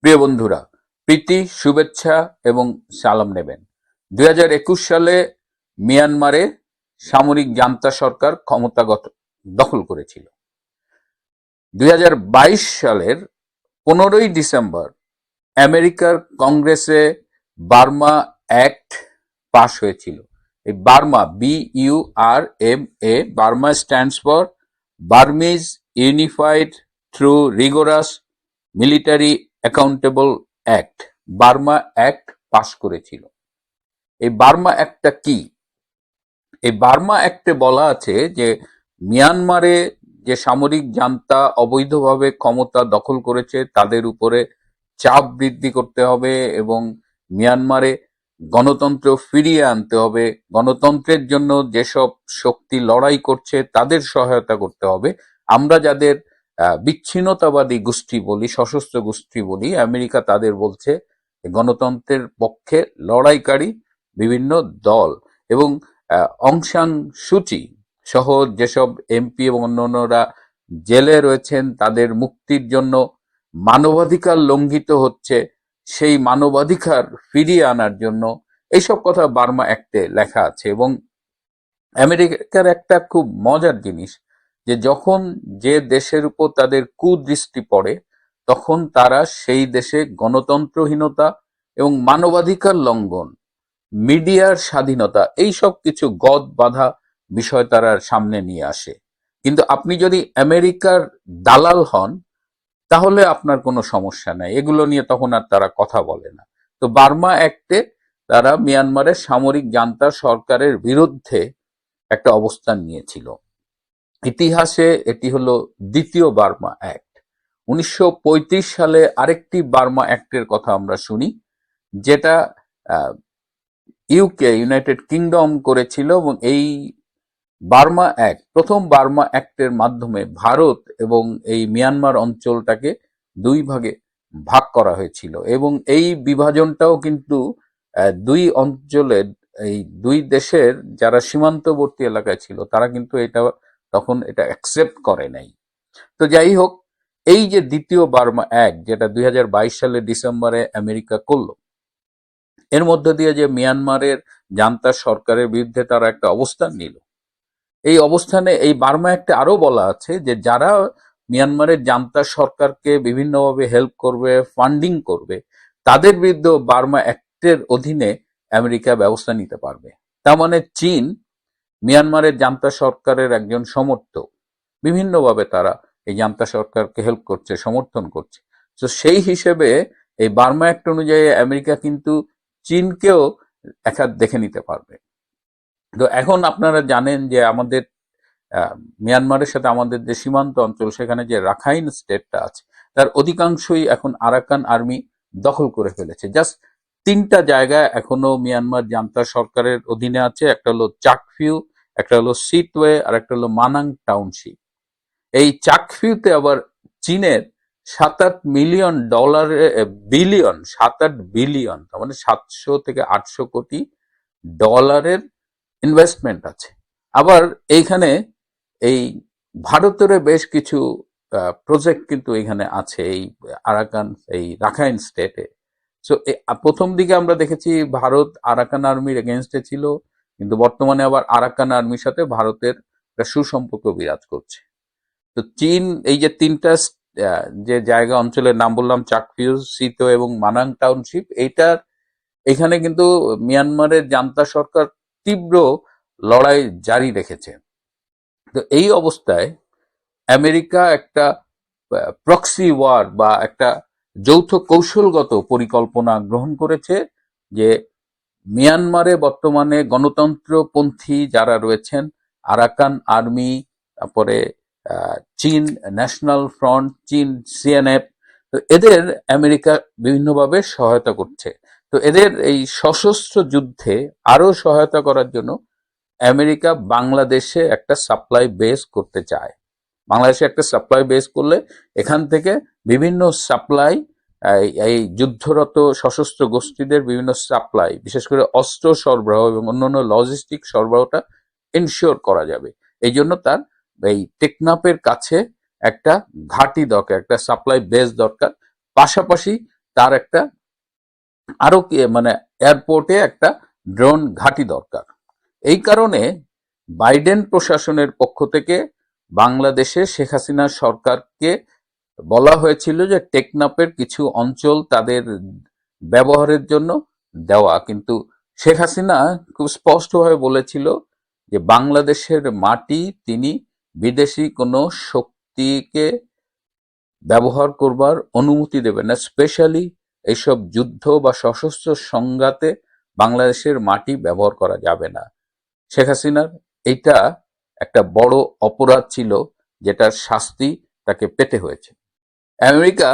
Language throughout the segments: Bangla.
প্রিয় বন্ধুরা, প্রীতি, শুভেচ্ছা এবং সালাম নেবেন। দু হাজার একুশ সালে মিয়ানমারে সামরিক জান্তা সরকার ক্ষমতা গত- দখল করেছিল। দুই হাজার বাইশ সালের পনেরোই ডিসেম্বর আমেরিকার কংগ্রেসে বার্মা অ্যাক্ট পাশ হয়েছিল। এই Burma, B U R M A, Burma stands for Burmese unified through rigorous military accountable act Burma act পাশ করেছিল। এই বার্মা অ্যাক্টটা কি? এই বার্মা অ্যাক্টে বলা আছে যে মিয়ানমারে যে সামরিক জান্তা অবৈধভাবে ক্ষমতা দখল করেছে, তাদের উপরে চাপ বৃদ্ধি করতে হবে এবং মিয়ানমারে গণতন্ত্র ফিরিয়ে আনতে হবে। গণতন্ত্রের জন্য যেসব শক্তি লড়াই করছে, তাদের সহায়তা করতে হবে। আমরা যাদের বিচ্ছিন্নতাবাদী গোষ্ঠী বলি সশস্ত্র গোষ্ঠী বলি আমেরিকা তাদের বলছে গণতন্ত্রের পক্ষে লড়াইকারী বিভিন্ন দল এবং আহ, অং সান সুচি সহ যেসব এমপি এবং অন্যান্যরা জেলে রয়েছেন তাদের মুক্তির জন্য মানবাধিকার লঙ্ঘিত হচ্ছে সেই মানবাধিকার ফিরিয়ে আনার জন্য এইসব কথা বার্মা অ্যাক্টে লেখা আছে এবং আমেরিকার একটা খুব মজার জিনিস যে যখন যে দেশের উপর তাদের কুদৃষ্টি পড়ে, তখন তারা সেই দেশে গণতন্ত্রহীনতা এবং মানবাধিকার লঙ্ঘন, মিডিয়ার স্বাধীনতা, এই সব কিছু গদ বাধা বিষয় তারা সামনে নিয়ে আসে। কিন্তু আপনি যদি আমেরিকার দালাল হন, তাহলে আপনার কোনো সমস্যা নাই। এগুলো নিয়ে তখন আর তারা কথা বলে না। তো বার্মা অ্যাক্টে তারা মিয়ানমারের সামরিক জান্তা সরকারের বিরুদ্ধে একটা অবস্থান নিয়েছিল। ইতিহাসে এটি হলো দ্বিতীয় বার্মা অ্যাক্ট। উনিশশো পঁয়ত্রিশ সালে আরেকটি বার্মা অ্যাক্টের কথা আমরা শুনি, যেটা ইউকে ইউনাইটেড কিংডম করেছিল এবং এই বার্মা অ্যাক্ট, প্রথম বার্মা অ্যাক্টের মাধ্যমে ভারত এবং এই মিয়ানমার অঞ্চলটাকে দুই ভাগে ভাগ করা হয়েছিল এবং এই বিভাজনটাও কিন্তু দুই অঞ্চলের, এই দুই দেশের যারা সীমান্তবর্তী এলাকায় ছিল, তারা কিন্তু এটা তখন এটা অ্যাকসেপ্ট করে নাই। তো যাই হোক, এই যে দ্বিতীয় বার্মা অ্যাক্ট যেটা দুই সালের ডিসেম্বরে আমেরিকা করল, এর মধ্য দিয়ে যে মিয়ানমারের জান্তা সরকারের বিরুদ্ধে তারা একটা অবস্থান নিল। এই অবস্থানে এই বার্মা অ্যাক্টে আরও বলা আছে যে যারা মিয়ানমারের জান্তা সরকারকে বিভিন্নভাবে হেল্প করবে ফান্ডিং করবে, তাদের বিরুদ্ধে বার্মা অ্যাক্টের অধীনে আমেরিকা ব্যবস্থা নিতে পারবে। তার মানে চীন মিয়ানমারের জান্তা সরকারের একজন সমর্থক। বিভিন্নভাবে তারা এই জান্তা সরকারকে হেল্প করছে, সমর্থন করছে। তো সেই হিসেবে এই বার্মা অ্যাক্ট অনুযায়ী আমেরিকা কিন্তু চীনকেও একাত দেখে নিতে পারবে। তো এখন আপনারা জানেন যে আমাদের মিয়ানমারের সাথে আমাদের যে সীমান্ত অঞ্চল, সেখানে যে রাখাইন স্টেটটা আছে, তার অধিকাংশই এখন আরাকান আর্মি দখল করে ফেলেছে। জাস্ট তিনটা জায়গা এখনও মিয়ানমার জান্তা সরকারের অধীনে আছে। একটা হলো চাকফিউ, একটা হলো সিটওয়ে, আর একটা হলো মানাং টাউনশিপ। এই চাকফিউতে আবার চীনের সাত আট মিলিয়ন ডলারের বিলিয়ন সাত আট বিলিয়ন মানে সাতশো থেকে আটশো কোটি ডলারের ইনভেস্টমেন্ট আছে। আবার এইখানে এই ভারতের বেশ কিছু প্রজেক্ট কিন্তু এখানে আছে। এই আরাকান, এই রাখাইন স্টেটে সো প্রথম দিকে আমরা দেখেছি ভারত আরাকান আর্মির এগেনস্টে ছিল, কিন্তু বর্তমানে আবার আরাকান আর্মির সাথে ভারতের একটা সুসম্পর্ক বিরাজ করছে। তো চীন, এই যে তিনটা যে জায়গা অঞ্চলের নাম বললাম, চাকফিউ, সিতো এবং মানাং টাউনশিপ, এইটার এখানে কিন্তু মিয়ানমারের জান্তা সরকার তীব্র লড়াই জারি রেখেছে। তো এই অবস্থায় আমেরিকা একটা প্রক্সি ওয়ার বা একটা যৌথ কৌশলগত পরিকল্পনা গ্রহণ করেছে যে মিয়ানমারে বর্তমানে গণতন্ত্রপন্থী যারা রয়েছেন, আরাকান আর্মি, তারপরে চীন ন্যাশনাল ফ্রন্ট, চীন সিএনএফ, তো এদের আমেরিকা বিভিন্নভাবে সহায়তা করছে। তো এদের এই সশস্ত্র যুদ্ধে আরও সহায়তা করার জন্য আমেরিকা বাংলাদেশে একটা সাপ্লাই বেস করতে চায়। বাংলাদেশে একটা সাপ্লাই বেস করলে এখান থেকে বিভিন্ন সাপ্লাই এই যুদ্ধরত সশস্ত্র গোষ্ঠীদের বিভিন্ন সাপ্লাই বিশেষ করে অস্ত্র সরবরাহ এবং অন্যান্য লজিস্টিক সরবরাহটা এনশিওর করা যাবে। এই জন্য তার এই টেকনাপের কাছে একটা ঘাঁটি দরকার, একটা সাপ্লাই বেস দরকার। পাশাপাশি তার একটা আরও কি মানে এয়ারপোর্টে একটা ড্রোন ঘাঁটি দরকার। এই কারণে বাইডেন প্রশাসনের পক্ষ থেকে বাংলাদেশে শেখ হাসিনা সরকারকে বলা হয়েছিল যে টেকনাপের কিছু অঞ্চল তাদের ব্যবহারের জন্য দেওয়া, কিন্তু শেখ হাসিনা খুব স্পষ্টভাবে বলেছিল যে বাংলাদেশের মাটি তিনি বিদেশি কোনো শক্তিকে ব্যবহার করবার অনুমতি দেবেন না, স্পেশালি এইসব যুদ্ধ বা সশস্ত্র সংঘাতে বাংলাদেশের মাটি ব্যবহার করা যাবে না। শেখ হাসিনার এটা একটা বড় অপরাধ ছিল, যেটার শাস্তি তাকে পেতে হয়েছে। আমেরিকা,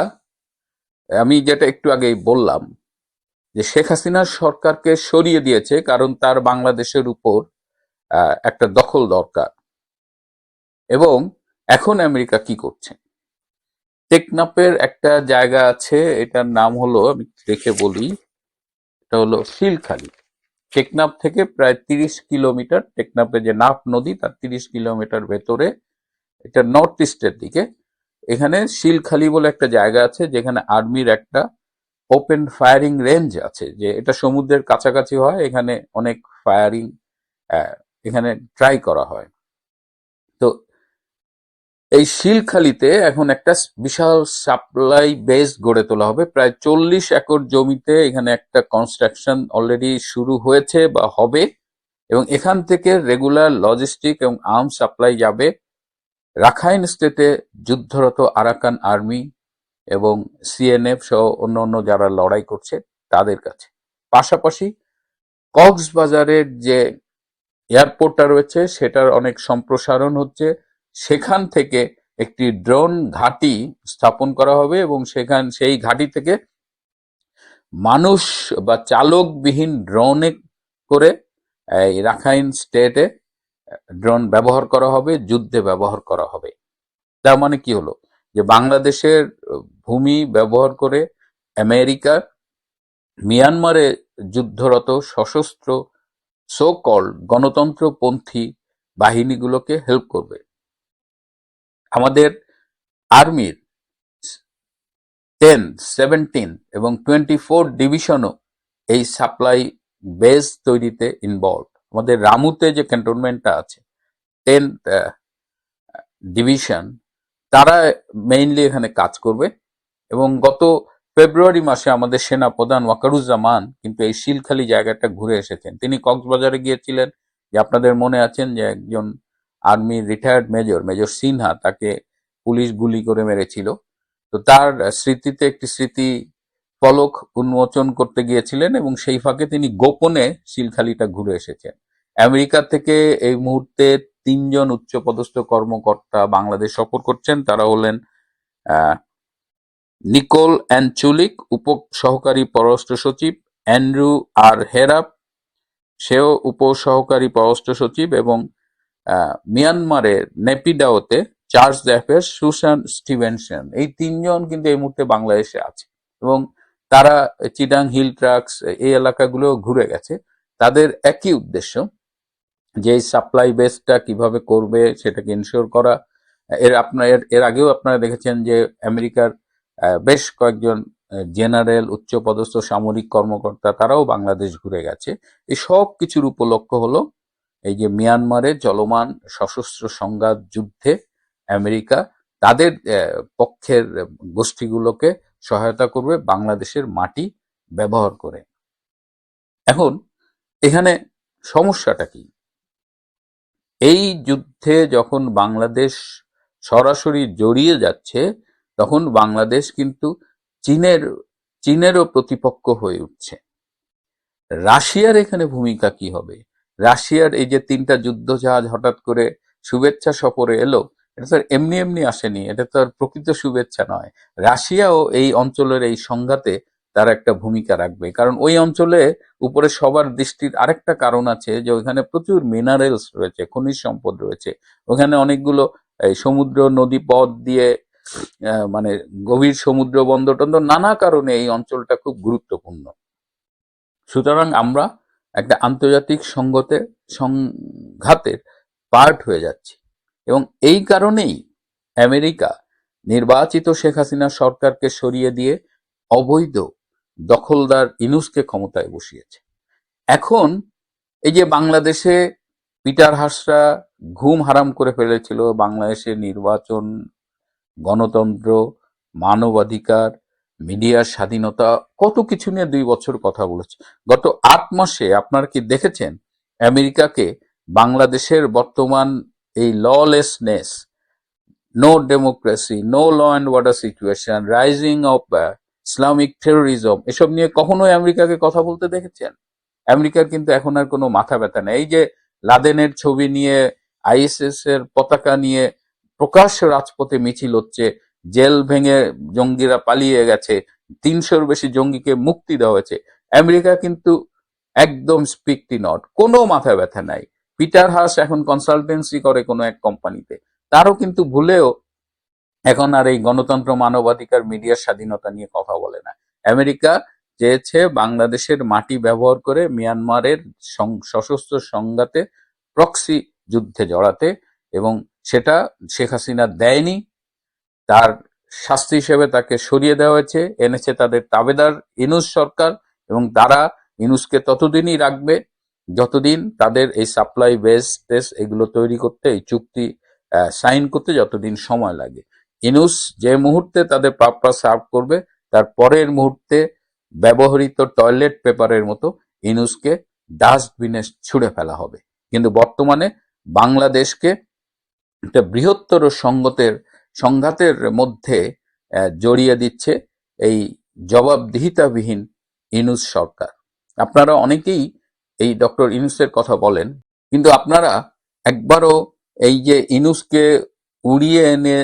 আমি যেটা একটু আগেই বললাম যে শেখ হাসিনার সরকারকে সরিয়ে দিয়েছে কারণ তার বাংলাদেশের উপর একটা দখল দরকার। এবং এখন আমেরিকা কি করছে? টেকনাপের একটা জায়গা আছে, এটার নাম হলো, আমি দেখে বলি, এটা হলো শিলখালি। টেকনাপ থেকে প্রায় তিরিশ কিলোমিটার, টেকনাফে যে নাফ নদী, তার তিরিশ কিলোমিটার ভেতরে, এটা নর্থ ইস্টের দিকে। এখানে শিলখালি বলে একটা জায়গা আছে, যেখানে আর্মির একটা ওপেন ফায়ারিং রেঞ্জ আছে, যে এটা সমুদ্রের কাছাকাছি হয়, এখানে অনেক ফায়ারিং এখানে ট্রাই করা হয়। তো এই শিলখালিতে এখন একটা বিশাল সাপ্লাই বেস গড়ে তোলা হবে। প্রায় চল্লিশ একর জমিতে এখানে একটা কনস্ট্রাকশন অলরেডি শুরু হয়েছে বা হবে, এবং এখান থেকে রেগুলার লজিস্টিক এবং আর্ম সাপ্লাই যাবে। রাখাইন স্টেটে যুদ্ধরত আরাকান আর্মি এবং সিএনএফ সহ অন্য অন্য যারা লড়াই করছে তাদের কাছে। পাশাপাশি কক্সবাজারের যে এয়ারপোর্টটা রয়েছে, সেটার অনেক সম্প্রসারণ হচ্ছে। সেখান থেকে একটি ড্রোন ঘাঁটি স্থাপন করা হবে এবং সেখান, সেই ঘাঁটি থেকে মানুষ বা চালকবিহীন ড্রোনে করে, এই রাখাইন স্টেটে ড্রোন ব্যবহার করা হবে, যুদ্ধে ব্যবহার করা হবে। তার মানে কি হলো? যে বাংলাদেশের ভূমি ব্যবহার করে আমেরিকা, মিয়ানমারে যুদ্ধরত সশস্ত্র সো কল গণতন্ত্রপন্থী বাহিনীগুলোকে হেল্প করবে। আমাদের আর্মির টেন সেভেন্টিন এবং টোয়েন্টি ফোর ডিভিশনও এই সাপ্লাই বেস তৈরিতে ইনভলভ আমাদের রামুতে যে ক্যান্টনমেন্টটা আছে টেন ডিভিশন তারা মেইনলি এখানে কাজ করবে। এবং গত ফেব্রুয়ারি মাসে আমাদের সেনা প্রধান ওয়াকারুজ্জামান কিন্তু এই শিলখালি জায়গাটা ঘুরে এসেছেন। তিনি কক্সবাজারে গিয়েছিলেন, যে আপনাদের মনে আছেন যে একজন army retired major major Sinha, তাকে পুলিশ গুলি করে মেরেছিল। তো তার স্মৃতিতে একটি স্মৃতি ফলক উন্মোচন করতে গিয়েছিলেন এবং সেই ফাঁকে তিনি গোপনে শিলখালিটা ঘুরে এসেছেন। আমেরিকা থেকে এই মুহূর্তে তিনজন উচ্চপদস্থ কর্মকর্তা বাংলাদেশ সফর করছেন। তারা হলেন নিকোল অ্যানচুলিক উপ সহকারী পররাষ্ট্র সচিব অ্যান্ড্রু আর হেরাপ, সেও উপ সহকারী পররাষ্ট্র সচিব এবং মিয়ানমারের নেপিডাওতে চার্জ অ্যাফেয়ার্স সুশান স্টিভেনসন। এই তিনজন কিন্তু এই মুহূর্তে বাংলাদেশে আছে এবং তারা চিডাং হিল ট্রাক্স, এই এলাকাগুলো ঘুরে গেছে। তাদের একই উদ্দেশ্য, যে সাপ্লাই বেসটা কীভাবে করবে সেটাকে ইনশিওর করা। এর আপনার এর আগেও আপনারা দেখেছেন যে আমেরিকার বেশ কয়েকজন জেনারেল, উচ্চপদস্থ, সামরিক কর্মকর্তা তারাও বাংলাদেশ ঘুরে গেছে। এই সব কিছুর উপলক্ষ হলো, এই যে মিয়ানমারে চলমান সশস্ত্র সংঘাত যুদ্ধে আমেরিকা তাদের পক্ষের গোষ্ঠীগুলোকে সহায়তা করবে বাংলাদেশের মাটি ব্যবহার করে। এখন এখানে সমস্যাটা কি? এই যুদ্ধে যখন বাংলাদেশ সরাসরি জড়িয়ে যাচ্ছে, তখন বাংলাদেশ কিন্তু চীনের, চীনেরও প্রতিপক্ষ হয়ে উঠছে। রাশিয়ার এখানে ভূমিকা কি হবে? রাশিয়ার এই যে তিনটা যুদ্ধ জাহাজ হঠাৎ করে শুভেচ্ছা সফরে এলো এটা তো এমনি এমনি আসেনি, এটা তো আর প্রকৃত শুভেচ্ছা নয়। রাশিয়াও এই অঞ্চলের এই সংঘাতে তার একটা ভূমিকা রাখবে, কারণ ওই অঞ্চলে উপরে সবার দৃষ্টির আরেকটা কারণ আছে যে ওইখানে প্রচুর মিনারেলস রয়েছে, খনিজ সম্পদ রয়েছে। ওখানে অনেকগুলো এই সমুদ্র, নদী পথ দিয়ে মানে গভীর সমুদ্র বন্দর টন্দর নানা কারণে এই অঞ্চলটা খুব গুরুত্বপূর্ণ। সুতরাং আমরা একটা আন্তর্জাতিক সংগতে সংঘাতের পার্ট হয়ে যাচ্ছি। এবং এই কারণেই আমেরিকা নির্বাচিত শেখ হাসিনা সরকারকে সরিয়ে দিয়ে অবৈধ দখলদার ইনুসকে ক্ষমতায় বসিয়েছে। এখন এই যে বাংলাদেশে পিটার হাসরা ঘুম হারাম করে ফেলেছিল, বাংলাদেশে নির্বাচন, গণতন্ত্র, মানবাধিকার, মিডিয়ার স্বাধীনতা, কত কিছু নিয়ে দুই বছর কথা বলেছে। গত আট মাসে আপনারা কি দেখেছেন আমেরিকাকে বাংলাদেশের বর্তমান এই lawlessness no democracy no law and order situation rising of Islamic terrorism এসব নিয়ে কখনোই আমেরিকাকে কথা বলতে দেখেছেন? আমেরিকার কিন্তু এখন আর কোনো মাথা ব্যথা নেই। এই যে লাদেনের ছবি নিয়ে, আইএসএস এর পতাকা নিয়ে প্রকাশ্য রাজপথে মিছিল হচ্ছে, জেল ভেঙে জঙ্গিরা পালিয়ে গেছে, তিনশোর বেশি জঙ্গিকে মুক্তি দেওয়া হয়েছে। আমেরিকা কিন্তু একদম স্পিকটি নট, কোনো মাথা ব্যথা নাই। পিটার হাস এখন কনসালটেন্সি করে কোনো এক কোম্পানিতে তারও কিন্তু ভুলেও এখন আর এই গণতন্ত্র, মানবাধিকার মিডিয়ার স্বাধীনতা নিয়ে কথা বলে না। আমেরিকা চেয়েছে বাংলাদেশের মাটি ব্যবহার করে মিয়ানমারের সশস্ত্র সংঘাতে প্রক্সি যুদ্ধে জড়াতে এবং সেটা শেখ হাসিনা দেয়নি। তার শাস্তি হিসেবে তাকে সরিয়ে দেওয়া হয়েছে। এনেছে তাদের তাবেদার ইনুস সরকার এবং তারা ইনুসকে ততদিনই রাখবে। যতদিন তাদের এই সাপ্লাই বেস টেস এগুলো তৈরি করতে, এই চুক্তি সাইন করতে যতদিন সময় লাগে। ইনুস যে মুহূর্তে তাদের পাপড়া সার্ভ করবে, তার পরের মুহূর্তে ব্যবহৃত টয়লেট পেপারের মতো ইনুসকে ডাস্টবিনে ছুঁড়ে ফেলা হবে। কিন্তু বর্তমানে বাংলাদেশকে একটা বৃহত্তর সংগতের, সংঘাতের মধ্যে জড়িয়ে দিচ্ছে এই জবাবদিহিতাবিহীন ইনুস সরকার। আপনারা অনেকেই এই ডক্টর ইনুসের কথা বলেন, কিন্তু আপনারা একবারও এই যে ইনুসকে উড়িয়ে এনে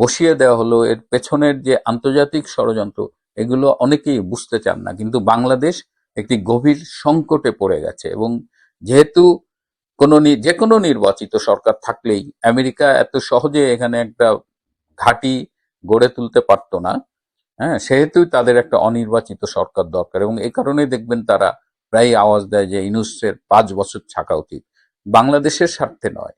বসিয়ে দেওয়া হলো, এর পেছনের যে আন্তর্জাতিক ষড়যন্ত্র, এগুলো অনেকেই বুঝতে চান না, কিন্তু বাংলাদেশ একটি গভীর সংকটে পড়ে গেছে এবং যেহেতু কোনো যে কোনো নির্বাচিত সরকার থাকলেই আমেরিকা এত সহজে এখানে একটা ঘাঁটি গড়ে তুলতে পারতো না হ্যাঁ সেহেতু তাদের একটা অনির্বাচিত সরকার দরকার এবং এই কারণে দেখবেন তারা প্রায় আওয়াজ দেয় যে ইনুসের পাঁচ বছর থাকা উচিত বাংলাদেশের স্বার্থে নয়।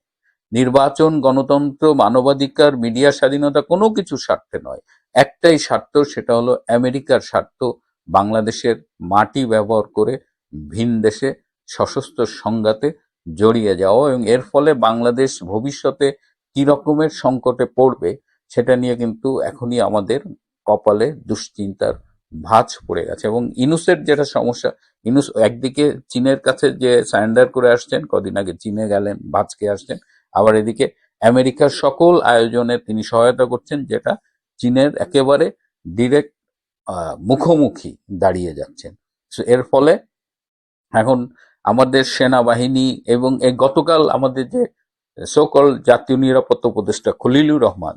নির্বাচন, গণতন্ত্র, মানবাধিকার, মিডিয়া স্বাধীনতা কোনো কিছু স্বার্থে নয়। একটাই স্বার্থ, সেটা হলো আমেরিকার স্বার্থ। বাংলাদেশের মাটি ব্যবহার করে ভিন দেশে সশস্ত্র সংঘাতে জড়িয়ে যাওয়া এবং এর ফলে বাংলাদেশ ভবিষ্যতে কি রকমের সংকটে পড়বে, সেটা নিয়ে কিন্তু এখনই আমাদের কপালে দুশ্চিন্তার ভাঁজ পড়ে গেছে এবং ইনুসের যেটা সমস্যা, ইনুস একদিকে চীনের কাছে যে সারেন্ডার করে আসছেন, কদিন আগে চীনে গেলেন ভাঁজকে আসছেন, আবার এদিকে আমেরিকার সকল আয়োজনে তিনি সহায়তা করছেন, যেটা চীনের একেবারে ডিরেক্ট মুখোমুখি দাঁড়িয়ে যাচ্ছেন। So, এর ফলে এখন আমাদের সেনাবাহিনী এবং এই গতকাল আমাদের যে সকল জাতীয় নিরাপত্তা উপদেষ্টা খলিলুর রহমান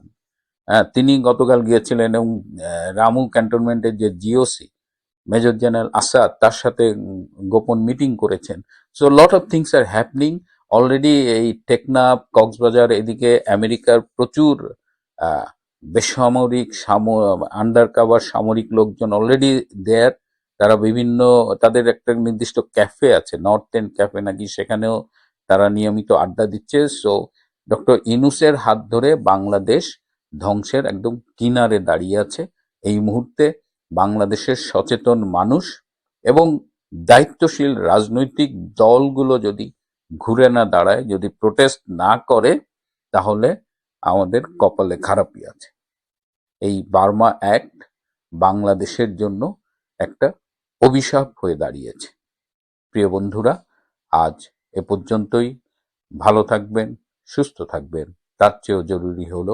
তিনি গতকাল গিয়েছিলেন এবং রামু ক্যান্টনমেন্টের যে জিওসি মেজর জেনারেল আসাদ, তার সাথে গোপন মিটিং করেছেন। So lot of things are happening already এই টেকনাফ, কক্সবাজার, এদিকে আমেরিকার প্রচুর বেসামরিক আন্ডার কাভার সামরিক লোকজন অলরেডি দেয়ার তারা বিভিন্ন, তাদের একটা নির্দিষ্ট ক্যাফে আছে নর্থ এন্ড ক্যাফে নাকি, সেখানেও তারা নিয়মিত আড্ডা দিচ্ছে। সো ডক্টর ইনুসের হাত ধরে বাংলাদেশ ধ্বংসের একদম কিনারে দাঁড়িয়ে আছে। এই মুহূর্তে বাংলাদেশের সচেতন মানুষ এবং দায়িত্বশীল রাজনৈতিক দলগুলো যদি ঘুরে না দাঁড়ায়, যদি প্রোটেস্ট না করে, তাহলে আমাদের কপালে খারাপই আছে। এই বার্মা অ্যাক্ট বাংলাদেশের জন্য একটা অভিশাপ হয়ে দাঁড়িয়েছে। প্রিয় বন্ধুরা, আজ এ পর্যন্তই। ভালো থাকবেন, সুস্থ থাকবেন। তার চেয়েও জরুরি হলো